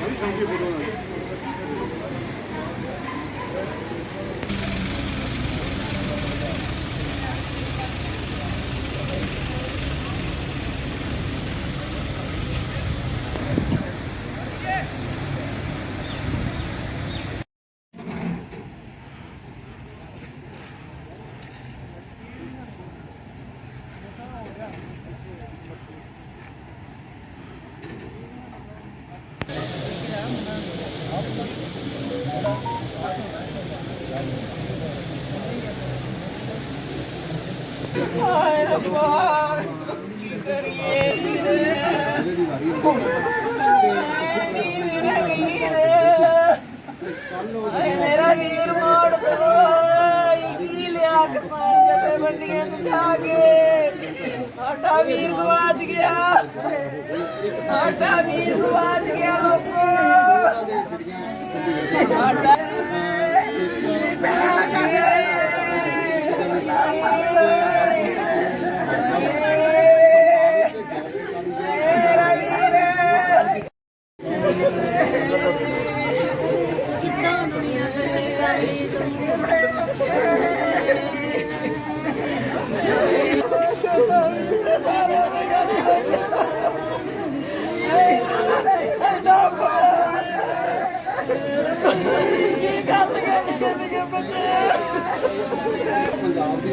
저희 정책으로는 ਹਾਏ ਰੱਬਾ, ਕੀ ਕਰੀਏ ਵੀਰੇ? ਮੇਰਾ ਵੀਰ। ਹਾਏ ਮੇਰਾ ਵੀਰ ਮੋੜ ਦੋ ਕੀ ਲਿਆ ਕੇ ਪਾਜੇ ਬੰਦੀਆਂ ਤੇ ਜਾ ਕੇ? ਸਾਡਾ ਵੀਰ ਗਵਾਚ ਗਿਆ। ਸਾਡਾ ਵੀਰ ਗਵਾਚ ਗਿਆ ਲੋਕੋ। ਸਾਡਾ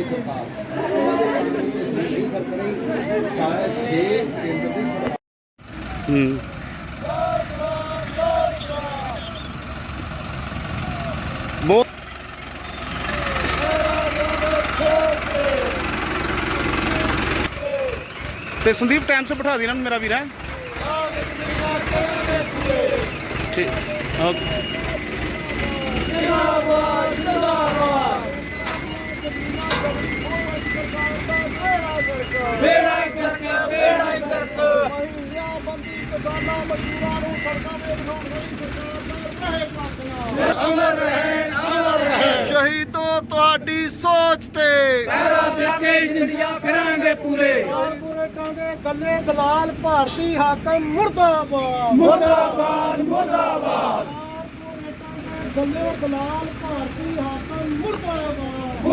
ਦੀ ਸਰਕਾਰ ਨਹੀਂ ਸਰਕਾਰੀ ਸ਼ਾਇਦ ਜੇ ਕੇਂਦਰ ਦੀ ਸਰਕਾਰ ਹੂੰ। ਬਹੁਤ ਤੇ ਸੰਦੀਪ ਟਾਈਮ ਸੇ ਬਿਠਾ ਦੇਣਾ ਮੇਰਾ ਵੀਰ। ਹੈ ਠੀਕ। ਓਕੇ। ਸ਼ਹੀਦੋ ਤੁਹਾਡੀ ਸੋਚ ਤੇ। ਕਾਰਪੋਰੇਟਾਂ ਦੇ ਗੱਲੇ ਦਲਾਲ ਭਾਰਤੀ ਹਾਕਮ ਮੁਰਦਾਬਾਦ ਮੁਰਦਾਬਾਦ। ਮੁਰਦਾਬਾਦ ਗੱਲੇ ਦਲਾਲ ਭਾਰਤੀ ਹਾਕਮ ਮੁਰਦਾਬਾਦ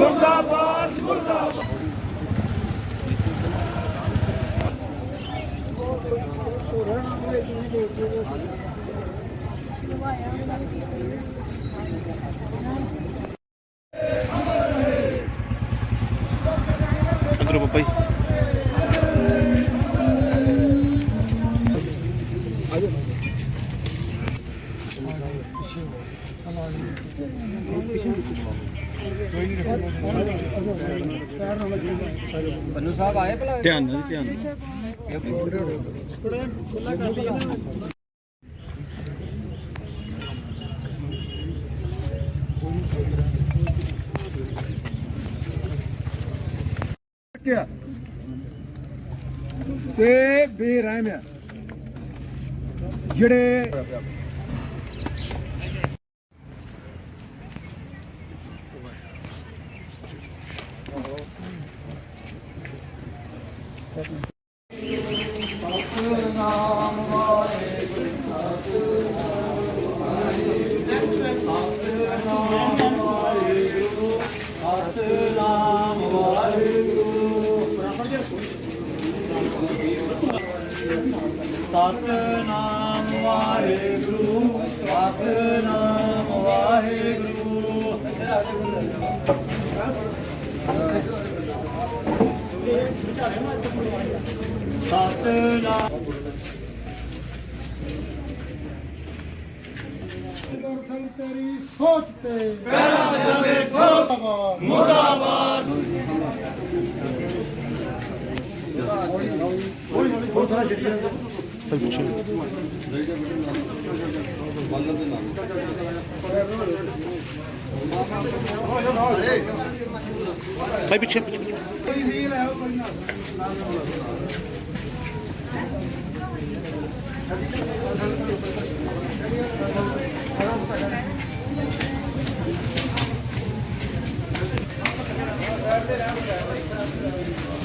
ਅਦਰ ਬੱਬਾ ਜੀ। ਪੰਨੂ ਸਾਹਿਬ ਆਏ ਭਲਾ? ਧਿਆਨ ਨਾਲ ਧਿਆਨ ਨਾਲ। ਕਿਆ? ਤੇ ਬੇਰਹਿਮ ਆ। ਜਿਹੜੇ ਸਤਨਾਮ ਵਾਹਿਗੁਰੂ। ਸਤਨਾਮ ਵਾਹਿਗੁਰੂ ਸਤਨਾਮ ਗੁਰ ਸਿੰਘ ਤੇਰੀ ਸੋਚ ਤੇ ਪਹਿਰਾ ਦੇਵਾਂਗੇ ਮੁਰਦਾਬਾਦ भाई पीछे Thank you.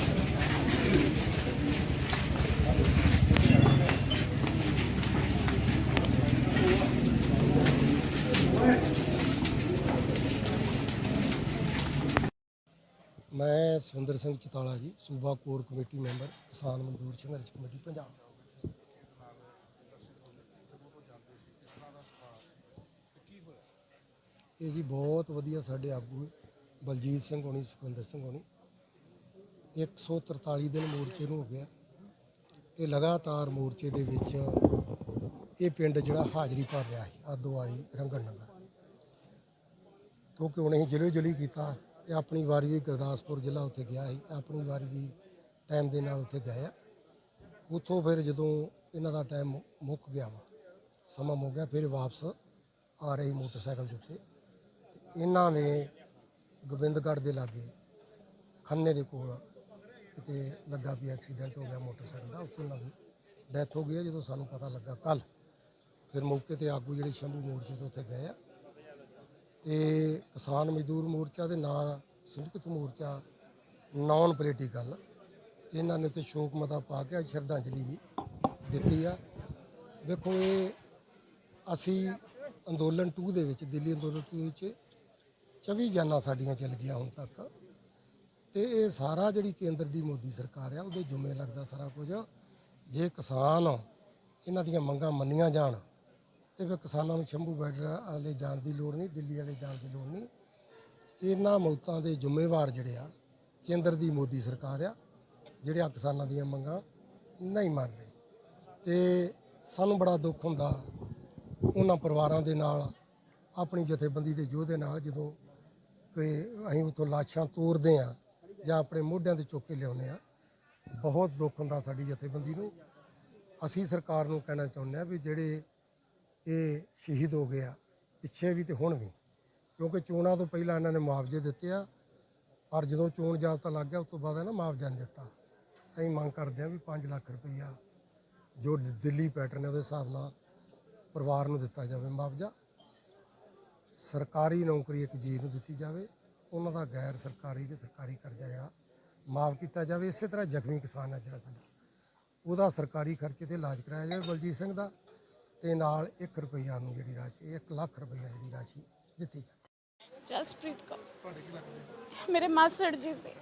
ਸੁਰਿੰਦਰ ਸਿੰਘ ਚਤਾਲਾ ਜੀ, ਸੂਬਾ ਕੋਰ ਕਮੇਟੀ ਮੈਂਬਰ, ਕਿਸਾਨ ਮਜ਼ਦੂਰ ਸੰਘਰਸ਼ ਕਮੇਟੀ, ਪੰਜਾਬ। ਇਹ ਜੀ ਬਹੁਤ ਵਧੀਆ ਸਾਡੇ ਆਗੂ ਬਲਜੀਤ ਸਿੰਘ ਹੋਣੀ, ਸੁਖਵਿੰਦਰ ਸਿੰਘ ਹੋਣੀ। 143 ਦਿਨ ਮੋਰਚੇ ਨੂੰ ਹੋ ਗਿਆ। ਤੇ ਲਗਾਤਾਰ ਮੋਰਚੇ ਦੇ ਵਿੱਚ ਇਹ ਪਿੰਡ ਜਿਹੜਾ ਹਾਜ਼ਰੀ ਭਰ ਰਿਹਾ ਸੀ, ਆਦੋ ਰੰਗਣ ਨੰਗਲ ਕਿਉਂਕਿ ਉਹਨੇ ਅਸੀਂ ਜ਼ਿਲ੍ਹੇ ਜਲੀ ਕੀਤਾ ਤੇ ਆਪਣੀ ਵਾਰੀ ਦੀ ਗੁਰਦਾਸਪੁਰ ਜ਼ਿਲ੍ਹਾ ਉੱਥੇ ਗਿਆ ਸੀ। ਆਪਣੀ ਵਾਰੀ ਦੀ ਟਾਈਮ ਦੇ ਨਾਲ ਉੱਥੇ ਗਏ ਆ। ਉੱਥੋਂ ਫਿਰ ਜਦੋਂ ਇਹਨਾਂ ਦਾ ਟਾਈਮ ਮੁੱਕ ਗਿਆ ਵਾ, ਸਮਾਂ ਮੁੱਕ ਗਿਆ, ਫਿਰ ਵਾਪਸ ਆ ਰਹੀ ਮੋਟਰਸਾਈਕਲ ਦੇ ਉੱਤੇ। ਇਹਨਾਂ ਨੇ ਗੋਬਿੰਦਗੜ੍ਹ ਦੇ ਲਾਗੇ ਖੰਨੇ ਦੇ ਕੋਲ ਕਿਤੇ ਲੱਗਾ ਵੀ ਐਕਸੀਡੈਂਟ ਹੋ ਗਿਆ ਮੋਟਰਸਾਈਕਲ ਦਾ। ਉੱਥੇ ਉਹਨਾਂ ਦੀ ਡੈਥ ਹੋ ਗਈ ਹੈ ਜਦੋਂ ਸਾਨੂੰ ਪਤਾ ਲੱਗਾ ਕੱਲ ਫਿਰ ਮੌਕੇ ਤੇ ਆਗੂ ਜਿਹੜੇ ਸ਼ੰਭੂ ਮੋਰਚੇ ਤੋਂ ਉੱਥੇ ਗਏ ਆ ਤੇ ਕਿਸਾਨ ਮਜ਼ਦੂਰ ਮੋਰਚਾ ਦੇ ਨਾਲ ਸੰਯੁਕਤ ਮੋਰਚਾ ਨਾਨ ਪੋਲੀਟੀਕਲ ਇਹਨਾਂ ਨੇ ਤੇ ਸ਼ੋਕ ਮਤਾ ਪਾ ਕੇ ਅੱਜ ਸ਼ਰਧਾਂਜਲੀ ਵੀ ਦਿੱਤੀ ਆ। ਵੇਖੋ ਇਹ ਅਸੀਂ ਅੰਦੋਲਨ 2 ਦੇ ਵਿੱਚ, ਦਿੱਲੀ ਅੰਦੋਲਨ 2 ਵਿੱਚ 24 ਜਾਨਾਂ ਸਾਡੀਆਂ ਚੱਲ ਗਈਆਂ ਹੁਣ ਤੱਕ। ਤੇ ਇਹ ਸਾਰਾ ਜਿਹੜੀ ਕੇਂਦਰ ਦੀ ਮੋਦੀ ਸਰਕਾਰ ਆ, ਉਹਦੇ ਜੁਮੇ ਲੱਗਦਾ ਸਾਰਾ ਕੁਝ। ਜੇ ਕਿਸਾਨ ਇਹਨਾਂ ਦੀਆਂ ਮੰਗਾਂ ਮੰਨੀਆਂ ਜਾਣ ਤੇ ਫਿਰ ਕਿਸਾਨਾਂ ਨੂੰ ਸ਼ੰਭੂ ਬਾਰਡਰ ਵਾਲੇ ਜਾਣ ਦੀ ਲੋੜ ਨਹੀਂ, ਦਿੱਲੀ ਵਾਲੇ ਜਾਣ ਦੀ ਲੋੜ ਨਹੀਂ। ਇਹਨਾਂ ਮੌਤਾਂ ਦੇ ਜ਼ਿੰਮੇਵਾਰ ਜਿਹੜੇ ਆ, ਕੇਂਦਰ ਦੀ ਮੋਦੀ ਸਰਕਾਰ ਆ, ਜਿਹੜੇ ਆ ਕਿਸਾਨਾਂ ਦੀਆਂ ਮੰਗਾਂ ਨਹੀਂ ਮੰਨ ਰਹੇ। ਤੇ ਸਾਨੂੰ ਬੜਾ ਦੁੱਖ ਹੁੰਦਾ ਉਹਨਾਂ ਪਰਿਵਾਰਾਂ ਦੇ ਨਾਲ, ਆਪਣੀ ਜਥੇਬੰਦੀ ਦੇ ਯੋਧੇ ਨਾਲ, ਜਦੋਂ ਕਿ ਅਸੀਂ ਉੱਥੋਂ ਲਾਸ਼ਾਂ ਤੋਰਦੇ ਆ ਜਾਂ ਆਪਣੇ ਮੋਢਿਆਂ ਤੇ ਚੁੱਕ ਕੇ ਲਿਆਉਂਦੇ ਆ ਬਹੁਤ ਦੁੱਖ ਹੁੰਦਾ ਸਾਡੀ ਜਥੇਬੰਦੀ ਨੂੰ। ਅਸੀਂ ਸਰਕਾਰ ਨੂੰ ਕਹਿਣਾ ਚਾਹੁੰਦੇ ਆ ਵੀ ਜਿਹੜੇ ਇਹ ਸ਼ਹੀਦ ਹੋ ਗਿਆ, ਪਿੱਛੇ ਵੀ ਤੇ ਹੁਣ ਵੀ। ਕਿਉਂਕਿ ਚੋਣਾਂ ਤੋਂ ਪਹਿਲਾਂ ਇਹਨਾਂ ਨੇ ਮੁਆਵਜ਼ੇ ਦਿੱਤੇ ਆ, ਪਰ ਜਦੋਂ ਚੋਣ ਜਾਬਤਾ ਲੱਗ ਗਿਆ, ਉਸ ਤੋਂ ਬਾਅਦ ਇਹਨਾਂ ਮੁਆਵਜ਼ਾ ਨਹੀਂ ਦਿੱਤਾ। ਅਸੀਂ ਮੰਗ ਕਰਦੇ ਆ ਵੀ 5 ਲੱਖ ਰੁਪਈਆ ਜੋ ਦਿੱਲੀ ਪੈਟਰਨ ਹੈ, ਉਹਦੇ ਹਿਸਾਬ ਨਾਲ ਪਰਿਵਾਰ ਨੂੰ ਦਿੱਤਾ ਜਾਵੇ ਮੁਆਵਜ਼ਾ। ਸਰਕਾਰੀ ਨੌਕਰੀ ਇੱਕ ਜੀ ਨੂੰ ਦਿੱਤੀ ਜਾਵੇ, ਉਹਨਾਂ ਦਾ ਗੈਰ ਸਰਕਾਰੀ ਤੇ ਸਰਕਾਰੀ ਕਰਜ਼ਾ ਜਿਹੜਾ ਮਾਫ ਕੀਤਾ ਜਾਵੇ। ਇਸੇ ਤਰ੍ਹਾਂ ਜ਼ਖਮੀ ਕਿਸਾਨ ਹੈ ਜਿਹੜਾ ਸਾਡਾ, ਉਹਦਾ ਸਰਕਾਰੀ ਖਰਚੇ ਤੇ ਇਲਾਜ ਕਰਾਇਆ ਜਾਵੇ ਬਲਜੀਤ ਸਿੰਘ ਦਾ। ਤੇ ਨਾਲ 1 ਰੁਪਈਆ ਨੂੰ ਜਿਹੜੀ ਰਾਸ਼ੀ 1 ਲੱਖ ਰੁਪਈਆ ਜਿਹੜੀ ਰਾਸ਼ੀ ਦਿੱਤੀ ਜਾਵੇ। ਜਸਪ੍ਰੀਤ ਕੌਰ। ਮੇਰੇ ਮਾਸੜ ਜੀ ਸੀ।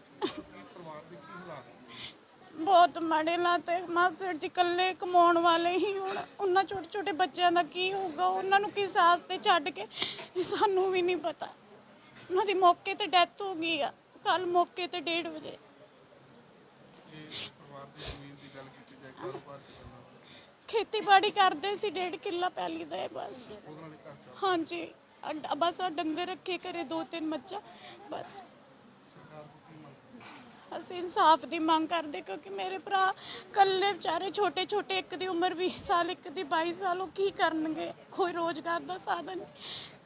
ਬਹੁਤ ਮਾੜੇ ਹਾਲਾਤ ਹੈ ਮਾਸੜ ਜੀ ਇਕੱਲੇ ਕਮਾਉਣ ਵਾਲੇ ਹੀ ਹੁਣ। ਉਹਨਾਂ ਛੋਟੇ ਛੋਟੇ ਬੱਚਿਆਂ ਦਾ ਕੀ ਹੋਊਗਾ? ਉਹਨਾਂ ਨੂੰ ਕਿਸ ਆਸ ਤੇ ਛੱਡ ਕੇ? ਸਾਨੂੰ ਵੀ ਨਹੀਂ ਪਤਾ। ਉਹਨਾਂ ਦੀ ਮੌਕੇ ਤੇ ਡੈਥ ਹੋ ਗਈ ਆ। ਕੱਲ ਮੌਕੇ ਤੇ 1:30 ਵਜੇ। ਖੇਤੀਬਾੜੀ ਕਰਦੇ ਸੀ, ਡੇਢ ਕਿੱਲਾ ਪੈਲੀ ਦਾ ਹੈ ਬਸ। ਹਾਂਜੀ, ਅਡ- ਬਸ ਆ ਡੰਗਰ ਰੱਖੇ ਘਰੇ ਦੋ ਤਿੰਨ ਮੱਝਾਂ, ਬਸ। ਅਸੀਂ ਇਨਸਾਫ ਦੀ ਮੰਗ ਕਰਦੇ ਕਿਉਂਕਿ ਮੇਰੇ ਭਰਾ ਕੱਲੇ ਵਿਚਾਰੇ ਛੋਟੇ ਛੋਟੇ, ਇੱਕ ਦੀ ਉਮਰ 20 ਸਾਲ, ਇੱਕ ਦੀ 22 ਸਾਲ, ਉਹ ਕੀ ਕਰਨਗੇ? ਕੋਈ ਰੋਜ਼ਗਾਰ ਦਾ ਸਾਧਨ ਨਹੀਂ।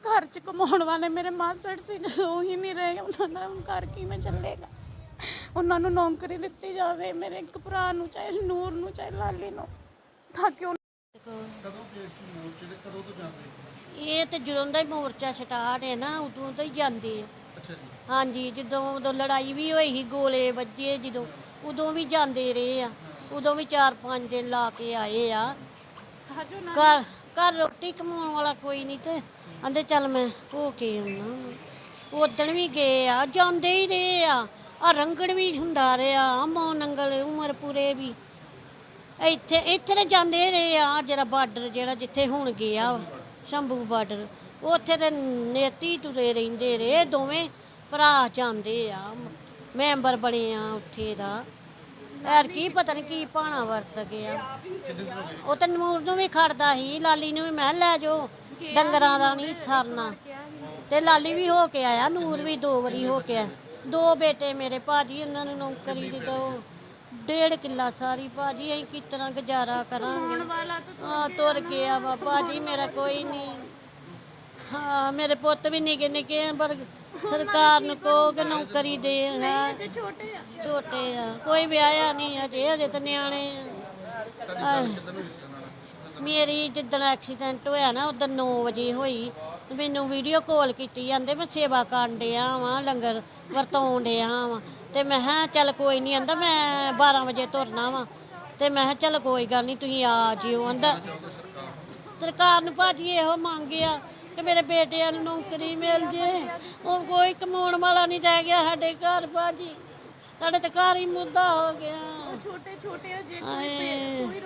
ਘਰ 'ਚ ਕਮਾਉਣ ਵਾਲੇ ਮੇਰੇ ਮਾਸੜ ਸੀ, ਜਦੋਂ ਉਹ ਹੀ ਨਹੀਂ ਰਹੇ, ਉਹਨਾਂ ਦਾ ਹੁਣ ਘਰ ਕਿਵੇਂ ਚੱਲੇਗਾ? ਉਹਨਾਂ ਨੂੰ ਨੌਕਰੀ ਦਿੱਤੀ ਜਾਵੇ, ਮੇਰੇ ਇੱਕ ਭਰਾ ਨੂੰ ਚਾਹੇ ਨੂਰ ਨੂੰ, ਚਾਹੇ ਲਾਲੀ ਨੂੰ। ਤਾਂ ਕਿ ਉਹ ਇਹ ਤੇ ਜਦੋਂ ਦਾ ਹੀ ਮੋਰਚਾ ਸਟਾਰਟ ਹੈ ਨਾ ਉਦੋਂ ਤੋਂ ਹੀ ਜਾਂਦੇ ਆ। ਹਾਂਜੀ ਜਦੋਂ ਉਦੋਂ ਲੜਾਈ ਵੀ ਹੋਈ ਸੀ ਗੋਲੇ ਵੱਜੇ ਜਦੋਂ ਉਦੋਂ ਵੀ ਜਾਂਦੇ ਰਹੇ ਆ। ਉਦੋਂ ਵੀ 4-5 ਦਿਨ ਲਾ ਕੇ ਆਏ ਆ। ਘਰ ਘਰ ਰੋਟੀ ਕਮਾਉਣ ਵਾਲਾ ਕੋਈ ਨਹੀਂ ਤੇ ਆਂਦੇ ਚੱਲ ਮੈਂ ਹੋ ਕੇ ਆਉਣਾ ਉਦਣ ਵੀ ਗਏ ਆ ਜਾਂਦੇ ਹੀ ਰਹੇ ਆ। ਆ ਰੰਗੜ ਵੀ ਹੁੰਦਾ ਰਿਹਾ ਆ ਮੌ ਨੰਗਲ ਉਮਰ ਪੂਰੇ ਵੀ। ਇੱਥੇ ਇੱਥੇ ਤੇ ਜਾਂਦੇ ਰਹੇ ਆ ਜਿਹੜਾ ਬਾਰਡਰ ਜਿਹੜਾ ਜਿੱਥੇ ਹੁਣ ਗਿਆ ਵਾ, ਸ਼ੰਭੂ ਬਾਰਡਰ ਉੱਥੇ ਤੇ ਨੇਤੀ ਤੁਰੇ ਰਹਿੰਦੇ ਰਹੇ ਦੋਵੇਂ ਭਰਾ ਜਾਂਦੇ ਆ। ਮੈਂਬਰ ਬਣੇ ਆ ਉੱਥੇ ਦਾ। ਐਰ ਕੀ ਪਤਾ ਨਹੀਂ ਕੀ ਪਾਣਾ ਵਰਤ ਗਿਆ। ਉਹ ਤੇ ਨੂਰ ਨੂੰ ਵੀ ਖੜਦਾ ਸੀ ਲਾਲੀ ਨੂੰ ਵੀ ਮੈਂ ਕਿਹਾ ਲੈ ਜਾਓ ਡੰਗਰਾਂ ਦਾ ਨਹੀਂ ਸਰਨਾ। ਤੇ ਲਾਲੀ ਵੀ ਹੋ ਕੇ ਆਇਆ ਨੂਰ ਵੀ ਦੋ ਵਾਰੀ ਹੋ ਕੇ ਆਇਆ। ਦੋ ਬੇਟੇ ਮੇਰੇ ਭਾਜੀ ਉਹਨਾਂ ਨੂੰ ਨੌਕਰੀ ਦੀ ਦੋ ਡੇਢ ਕਿੱਲਾ ਸਾਰੀ ਭਾਜੀ ਅਸੀਂ ਕਿਸ ਤਰ੍ਹਾਂ ਗੁਜ਼ਾਰਾ ਕਰਾਂਗੇ? ਹਾਂ ਤੁਰ ਗਿਆ ਵਾ ਭਾਜੀ ਮੇਰਾ ਕੋਈ ਨਹੀਂ। ਹਾਂ ਮੇਰੇ ਪੁੱਤ ਵੀ ਨਿੱਕੇ ਨਿੱਕੇ ਆ, ਪਰ ਸਰਕਾਰ ਨੂੰ ਕਹੋ ਕਿ ਨੌਕਰੀ ਦੇ ਹੈ ਛੋਟੇ ਆ। ਛੋਟੇ ਆ ਕੋਈ ਵਿਆਹਿਆ ਨਹੀਂ ਅਜੇ ਅਜੇ ਤਾਂ ਨਿਆਣੇ ਆ। ਆਹ, ਮੇਰੀ ਜਿੱਦਣ ਐਕਸੀਡੈਂਟ ਹੋਇਆ ਨਾ ਉਦੋਂ 9 ਵਜੇ ਹੋਈ ਤੇ ਮੈਨੂੰ ਵੀਡੀਓ ਕਾਲ ਕੀਤੀ ਜਾਂਦੇ ਮੈਂ ਸੇਵਾ ਕਰਨ ਡਿਆ ਵਾਂ ਲੰਗਰ ਵਰਤਾਉਣ ਡਿਆ ਵਾਂ। ਤੇ ਮੈਂ ਹਾਂ ਚੱਲ ਕੋਈ ਨਹੀਂ ਆਂਦਾ ਮੈਂ 12 ਵਜੇ ਤੁਰਨਾ ਵਾ। ਤੇ ਮੈਂ ਹਾਂ ਚੱਲ ਕੋਈ ਗੱਲ ਨਹੀਂ ਤੁਸੀਂ ਆ ਜਿਓ ਆਂਦਾ। ਸਰਕਾਰ ਨੂੰ ਭਾਜੀ ਇਹੋ ਮੰਗਿਆ ਕਿ ਮੇਰੇ ਬੇਟਿਆਂ ਨੂੰ ਨੌਕਰੀ ਮਿਲ ਜੇ। ਉਹ ਕੋਈ ਕਮਾਉਣ ਵਾਲਾ ਨਹੀਂ ਰਹਿ ਗਿਆ ਸਾਡੇ ਘਰ ਭਾਜੀ। ਸਾਡੇ ਤੇ ਘਰ ਹੀ ਮੁੱਦਾ ਹੋ ਗਿਆ। ਛੋਟੇ ਛੋਟੇ ਜੇ ਕੋਈ ਕੋਈ